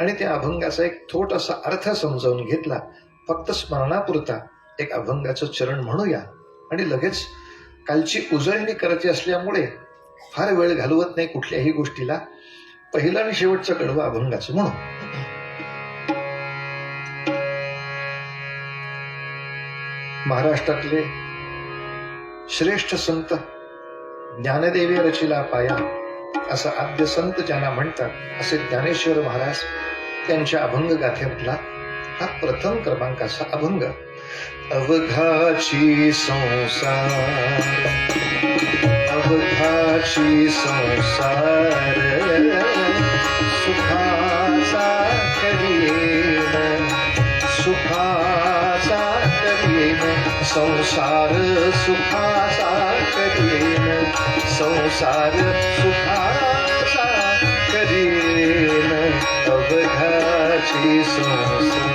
आणि त्या अभंगाचा एक थोटासा अर्थ समजावून घेतला. फक्त स्मरणापुरता एक अभंगाचं चरण म्हणूया. आणि लगेच कालची उजळणी करायची असल्यामुळे फार वेळ घालवत नाही कुठल्याही गोष्टीला. पहिला आणि शेवटचा कडवा अभंगाचं म्हणून महाराष्ट्रातले श्रेष्ठ संत ज्ञानदेवी रचिला पाया. असं आद्य संत ज्यांना म्हणतात असे ज्ञानेश्वर महाराज त्यांच्या अभंग गाथेतला हा प्रथम क्रमांकाचा अभंग. अवघाची संसार अवघाची संसार सुखाचा करीन सुखाचा करीन. संसार सुखाचा करीन संसार सुखाचा करीन अवघाची संसार.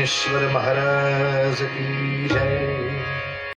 ज्ञानेश्वर महाराज की जय